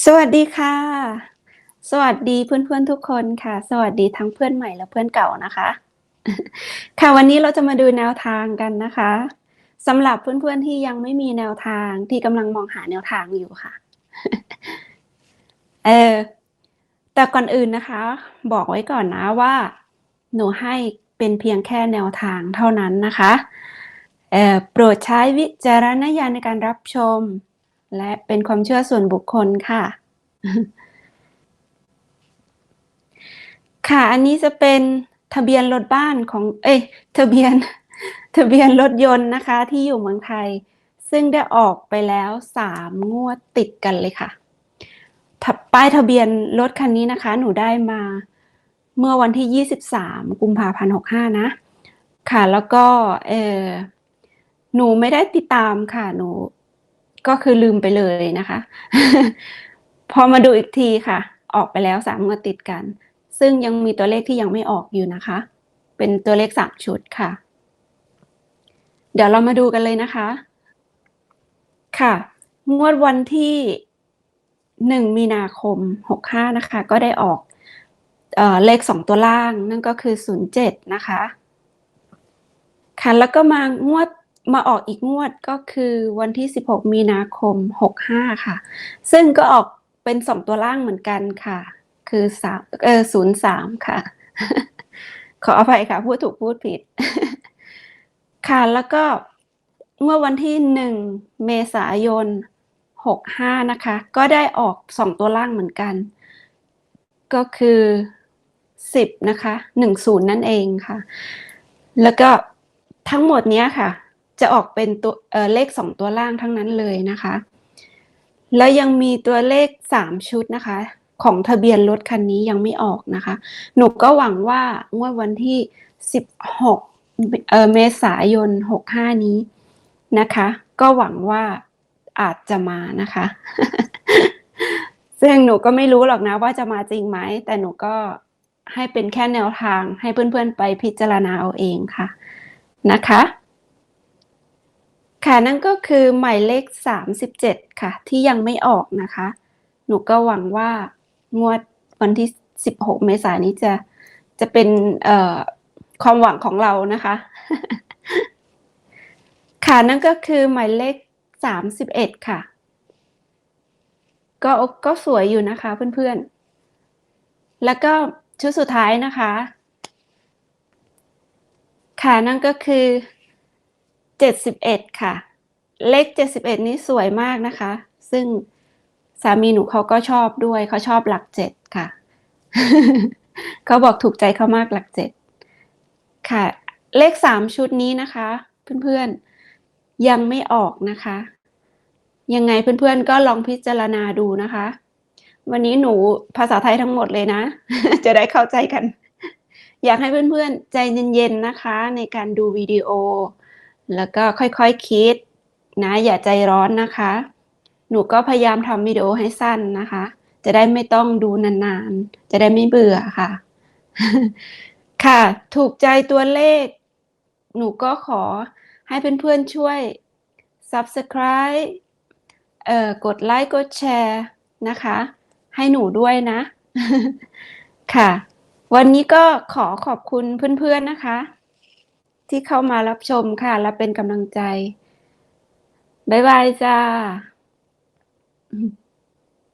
สวัสดีค่ะ สวัสดีเพื่อนๆทุกคนค่ะ สวัสดีทั้งเพื่อนใหม่และเพื่อนเก่านะคะ ค่ะวันนี้เราจะมาดูแนวทางกันนะคะสำหรับเพื่อนๆที่ยังไม่มีแนวทางที่กำลังมองหาแนวทางอยู่ค่ะ เออแต่ก่อนอื่นนะคะ บอกไว้ก่อนนะว่า หนูให้เป็นเพียงแค่แนวทางเท่านั้นนะคะเอ่อโปรดใช้วิจารณญาณในการรับชม และเป็นความเชื่อส่วนบุคคลค่ะ ค่ะอันนี้จะเป็นทะเบียนรถบ้านของ เอ้ยทะเบียนทะเบียนรถยนต์นะคะ ที่อยู่เมืองไทย ซึ่งได้ออกไปแล้วสามงวดติดกันเลยค่ะทะป้ายทะเบียนรถคันนี้นะคะ หนูได้มาเมื่อวันที่ 23 กุมภาพันธ์65 นะ ค่ะ แล้วก็เออหนูไม่ได้ติดตามค่ะ หนู ก็คือลืมไปเลยนะคะ พอมาดูอีกทีค่ะ ออกไปแล้วสามงวดติดกัน ซึ่งยังมีตัวเลขที่ยังไม่ออกอยู่นะคะ เป็นตัวเลขสามชุดค่ะ เดี๋ยวเรามาดูกันเลยนะคะ ค่ะ งวดวันที่หนึ่งมีนาคมหกห้านะคะ ก็ได้ออกเออเลขสองตัวล่างนั่นก็คือศูนย์เจ็ดนะคะค่ะแล้วก็มางวด มาออกอีกงวดก็คือวันที่ 16 มีนาคม 65 ค่ะ ซึ่งก็ออกเป็น2ตัวล่างเหมือนกันค่ะ คือ3เออ03ค่ะ ขออภัยค่ะ พูดถูกพูดผิด ค่ะ แล้วก็เมื่อวันที่1เมษายน 65 นะคะ ก็ได้ออก2ตัวล่างเหมือนกัน ก็คือ 10 นะคะ 10 นั่นเองค่ะ แล้วก็ทั้งหมดเนี้ยค่ะ จะออกเป็นตัวเเลขสองตัวล่างทั้งนั้นเลยนะคะ แล้วยังมีตัวเลขสามชุดนะคะ ของทะเบียนรถคันนี้ยังไม่ออกนะคะ หนูก็หวังว่างวดวันที่สิบหกเมษายนหกห้านี้นะคะ ก็หวังว่าอาจจะมานะคะ ซึ่งหนูก็ไม่รู้หรอกนะว่าจะมาจริงไหม แต่หนูก็ให้เป็นแค่แนวทางให้เพื่อนๆไปพิจารณาเอาเองค่ะนะคะ ค่ะนั่นก็คือหมายเลข 37 ค่ะ ที่ยังไม่ออกนะคะ หนูก็หวังว่างวดวันที่ 16 เมษายนนี้จะจะเป็นความหวังของเรานะคะ ค่ะนั่นก็คือหมายเลข 31 ค่ะ ก็ก็สวยอยู่นะคะเพื่อนๆ แล้วก็ชุดสุดท้ายนะคะ ค่ะนั่นก็คือ 71 ค่ะ เลข 71 นี้สวยมากนะคะ ซึ่งสามีหนูเขาก็ชอบด้วยเขาชอบหลักเจ็ดค่ะ เขาบอกถูกใจเขามากหลักเจ็ดค่ะ เลขสามชุดนี้นะคะ เพื่อนๆยังไม่ออกนะคะ ยังไงเพื่อนๆก็ลองพิจารณาดูนะคะ วันนี้หนูภาษาไทยทั้งหมดเลยนะ จะได้เข้าใจกัน อยากให้เพื่อนๆใจเย็นๆนะคะ ในการดูวิดีโอ แล้วก็ค่อยๆคคิดนะอย่าใจร้อนนะคะ หนูก็พยายามทำวิดีโอให้สั้นนะคะ จะได้ไม่ต้องดูนานๆ จะได้ไม่เบื่อค่ะ ค่ะ ถูกใจตัวเลข หนูก็ขอให้เพื่อนๆช่วย subscribe เอ่อกดไลค์กดแชร์นะคะ ให้หนูด้วยนะ ค่ะ วันนี้ก็ขอขอบคุณเพื่อนๆนะคะ ที่เข้ามารับชมค่ะ และเป็นกำลังใจ บ๊ายบายจ้า